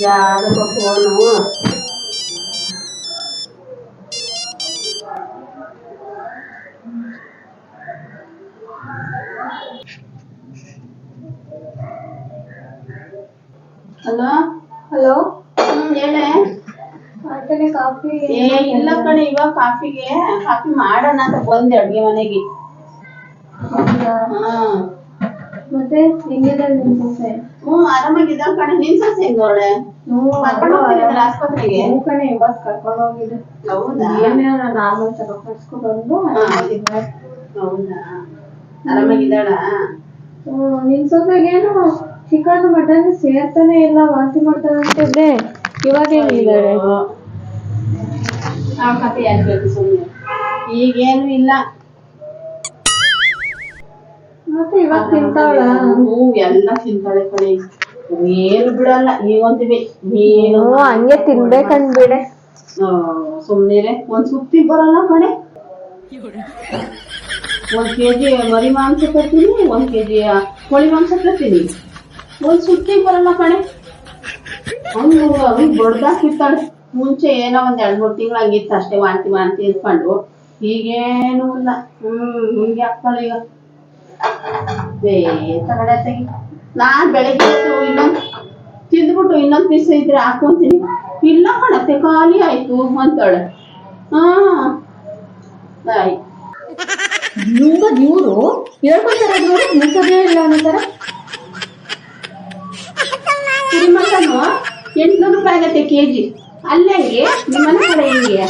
ಯಾವ್ದಕ್ಕೋ phone hello hello ಹ್ಮ್ ಹೇಳೆ. Coffee ಏ ಇಲ್ಲ ಕಣೆ ಇವಾಗ ಕಾಫಿಗೆ ಕಾಫಿ ಮಾಡೋಣ ಅಂತ ಬಂದೆ ಅಡ್ಗೆ ಮನೆಗೆ? ಹಾ. ಮತ್ತೆ ಹೆಂಗಿದ್ದಾರೆ ನಿಮ್ ಸೊಸೆ. ಹ್ಮ್ ಆರಾಮಾಗಿದ್ದಾಳ ಕಣೆ. ನಿನ್ ಸೊಸೆ ಹೆಂಗವಳೆ ಕರ್ಕೊಂಡು ಆಸ್ಪತ್ರೆಗೆ? ಹ್ಮ್ ಕಣೆ ಇವತ್ ಕರ್ಕೊಂಡು ಹೋಗಿದ್ದೆ. ಹೌದಾ? ಏನೇ ನಾರ್ಮಲ್ ಚೆಕಪ್ ಮಾಡಿಸ್ಕೊಂಡ್ ಬಂದು ಆರಾಮಾಗಿದ್ದಾರೆ. ಹೌದಾ? ಆರಾಮಾಗಿದ್ದಾಳ? ಹ್ಮ್, ನಿನ್ ಸೊಸೆಗೇನು ಚಿಕನ್ ಮಟನ್ ಸೇರ್ತಾನೆ ಇಲ್ಲ ವಾಂತಿ ಮಾಡ್ತಾಳೆ ಅಂತಿದ್ದೆ ಇವಾಗ ಹೆಂಗಿದ್ದಾರೆ ಆ ಕಥೆ ಯಾಕೆ ಸುಮ್ಮನೆ ಈಗೇನು ಇಲ್ಲ. ಮತ್ತೆ ಇವಾಗ ತಿಂತಾಳ? ಹ್ಞೂ ಎಲ್ಲ ತಿಂತಾಳೆ ಕಣೆ. ಏನು ಬಿಡಲ್ಲ ನೀವಂತೀವಿ ನೀನು ಹಂಗೆ ತಿನ್ಬೇಕನ್ಬಿಡೆ ಸುಮ್ಮನೆ ಒಂದ್ ಸುತ್ತಿ ಬರಲ್ಲ ಕಣೆ. ಒಂದ್ ಕೆಜಿ ಮರಿ ಮಾಂಸ ತರ್ತೀನಿ ಒಂದ್ ಕೆಜಿ ಕೋಳಿ ಮಾಂಸ ತರ್ತೀನಿ. ಒಂದ್ ಸುತ್ತಿ ಬರಲ್ಲ ಕಣೆ. ಹಂಗ ಹಂಗ್ ಬಡ್ದಾಕಿರ್ತಾಳೆ. ಮುಂಚೆ ಏನೋ ಒಂದ್ ಎರಡ್ ಮೂರ್ ತಿಂಗಳು ಹಂಗಿತ್ತು ಅಷ್ಟೇ ವಾಂತಿ ವಾಂತಿ ಇದ್ಕೊಂಡು ಈಗೇನು ಇಲ್ಲ. ಹ್ಮ್ ಹಿಂಗೆ ಆಗ್ತಾಳೆ ಈಗ. ನಾನ್ ಬೆಳಗ್ಗೆ ಇನ್ನೊಂದ್ ತಿಂದ್ಬಿಟ್ಟು ಇನ್ನೊಂದ್ ಪೀಸ್ ಇದ್ರೆ ಹಾಕೊಂತೀನಿ. ಇಲ್ಲ ಕಣತ್ತೆ, ಖಾಲಿ ಆಯ್ತು ಅಂತಾಳೆ ಹಾ ಆಯ್ತು ಹೇಳ್ಕೊತಾರೆ ಇಲ್ಲ ಅನ್ನೋತರ ನಿಮ್ಮ ಎಂಟ್ನೂರು ರೂಪಾಯಿ ಆಗತ್ತೆ ಕೆಜಿ. ಅಲ್ಲೇ ಹೆಂಗೆ, ನಿಮ್ಮ ಮನೆ ಕಡೆ ಹೆಂಗೆ.